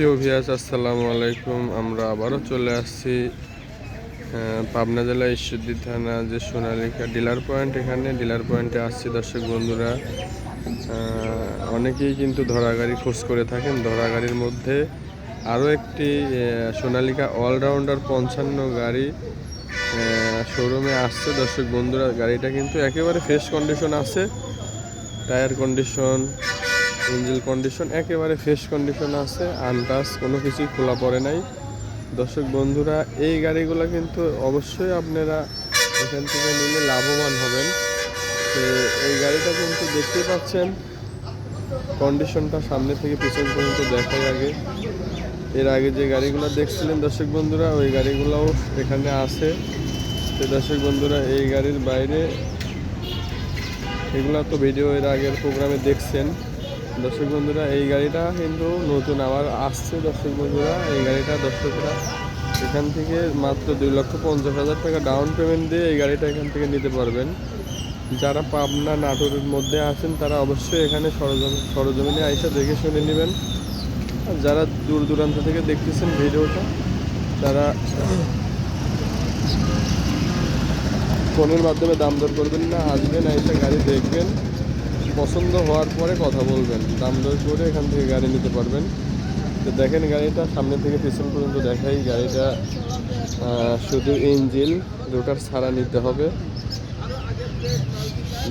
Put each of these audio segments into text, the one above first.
প্রিয় ভিয়াস আসসালামু আলাইকুম। আমরা আবারও চলে আসছি পাবনা জেলা ঈশ্বরদী থানা, যে সোনালিকা ডিলার পয়েন্ট এখানে। ডিলার পয়েন্টে আসছি দর্শক বন্ধুরা। অনেকেই কিন্তু ধরা গাড়ি খোঁজ করে থাকেন। ধরা গাড়ির মধ্যে আরও একটি সোনালিকা অলরাউন্ডার পঞ্চান্ন গাড়ি শোরুমে আসছে। দর্শক বন্ধুরা, গাড়িটা কিন্তু একেবারে ফ্রেশ কন্ডিশন আছে। টায়ার কন্ডিশন ইঞ্জিল কন্ডিশন, একেবারে ফ্রেশ কন্ডিশন আছে আনটাস কোনো কিছুই খোলা পড়ে নাই। দর্শক বন্ধুরা, এই গাড়িগুলো কিন্তু অবশ্যই আপনারা এখান থেকে নিলে লাভবান হবেন। তো এই গাড়িটা কিন্তু দেখতে পাচ্ছেন, কন্ডিশনটা সামনে থেকে পিছন পর্যন্ত দেখাই আগে। এর আগে যে গাড়িগুলো দেখছিলেন দর্শক বন্ধুরা, ওই গাড়িগুলোও এখানে আছে। তো দর্শক বন্ধুরা, এই গাড়ির বাইরে, এগুলো তো ভিডিও এর আগের প্রোগ্রামে দেখছেন। দর্শক বন্ধুরা, এই গাড়িটা কিন্তু নতুন আবার আসছে দর্শক বন্ধুরা। এই গাড়িটা দর্শকরা এখান থেকে মাত্র দুই লক্ষ পঞ্চাশ হাজার টাকা ডাউন পেমেন্ট দিয়ে এই গাড়িটা এখান থেকে নিতে পারবেন। যারা পাবনা নাটোরের মধ্যে আছেন, তারা অবশ্যই এখানে সরজম, সরজমিনে আইসা দেখে শুনে নেবেন। যারা দূর দূরান্ত থেকে দেখতেছেন ভিডিওটা, তারা ফোনের মাধ্যমে দাম দর করবেন না। আসবেন এসে গাড়ি দেখবেন। পছন্দ হওয়ার পরে কথা বলবেন। দাম দর করে এখান থেকে গাড়ি নিতে পারবেন। তো দেখেন গাড়িটা সামনে থেকে পিছন পর্যন্ত দেখাই, গাড়িটা শুধু ইঞ্জিল রোটার ছাড়া নিতে হবে।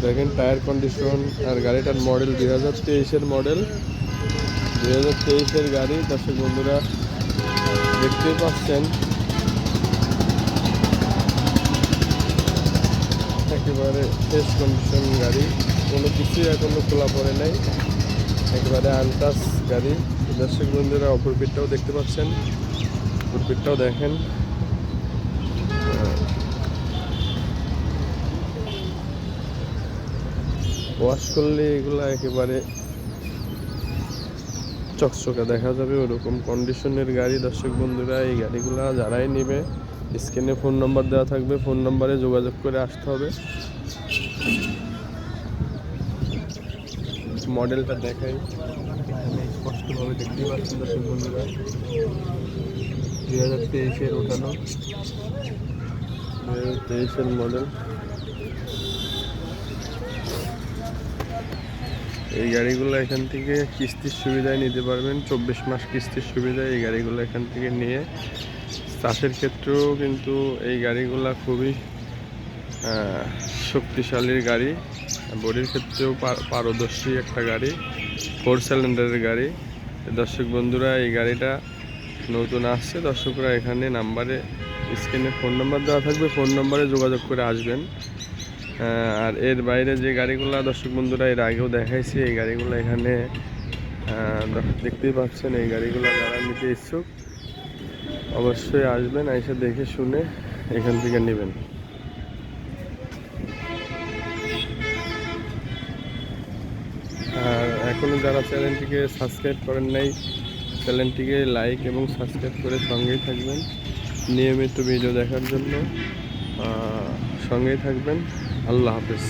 দেখেন টায়ার কন্ডিশন আর গাড়িটার মডেল দুই হাজার তেইশের মডেল দুই হাজার তেইশের গাড়ি, দর্শক বন্ধুরা, দেখতেই পাচ্ছেন। একেবারে ফ্রেশ কন্ডিশন গাড়ি। কোনো কিছুই এখনও খোলা পড়ে নাই। একেবারে আনটাস গাড়ি। দর্শক বন্ধুরা, অপর পিঠটাও দেখতে পাচ্ছেন। অপর পিঠটাও দেখেন। ওয়াশ করলে এগুলো একেবারে চকচকে দেখা যাবে, ওরকম কন্ডিশনের গাড়ি। দর্শক বন্ধুরা, এই গাড়িগুলো যারাই নেবে, স্ক্রিনে ফোন নাম্বার দেওয়া থাকবে। ফোন নাম্বারে যোগাযোগ করে আসতে হবে। মডেলটা দেখাই। এখানে স্পষ্টভাবে দেখতেই পাচ্ছেন দর্শক বন্ধুরা। দুই হাজার তেইশের ওঠানো দুই হাজার তেইশের মডেল। এই গাড়িগুলো এখান থেকে কিস্তির সুবিধায় নিতে পারবেন। চব্বিশ মাস কিস্তির সুবিধায় এই গাড়িগুলো এখান থেকে নিয়ে চাষের ক্ষেত্রেও কিন্তু এই গাড়িগুলো খুবই শক্তিশালীর গাড়ি। বডির ক্ষেত্রেও পার- পারদর্শী একটা গাড়ি ফোর সিলিন্ডারের গাড়ি। দর্শক বন্ধুরা, এই গাড়িটা নতুন আসছে। দর্শকরা এখানে নাম্বারে, স্ক্রিনে ফোন নাম্বার দেওয়া থাকবে। ফোন নাম্বারে যোগাযোগ করে আসবেন। আর এর বাইরে যে গাড়িগুলো, দর্শক বন্ধুরা, এর আগেও দেখাইছি, এই গাড়িগুলো এখানে দেখতেই পাচ্ছেন, এই গাড়িগুলো যারা নিতে ইচ্ছুক, অবশ্যই আসবেন, এসে দেখে শুনে এখান থেকে নেবেন। এখনও যারা চ্যানেলটিকে সাবস্ক্রাইব করেন নাই, চ্যানেলটিকে লাইক এবং সাবস্ক্রাইব করে সঙ্গেই থাকবেন নিয়মিত ভিডিও দেখার জন্য। সঙ্গেই থাকবেন। আল্লাহ হাফেজ।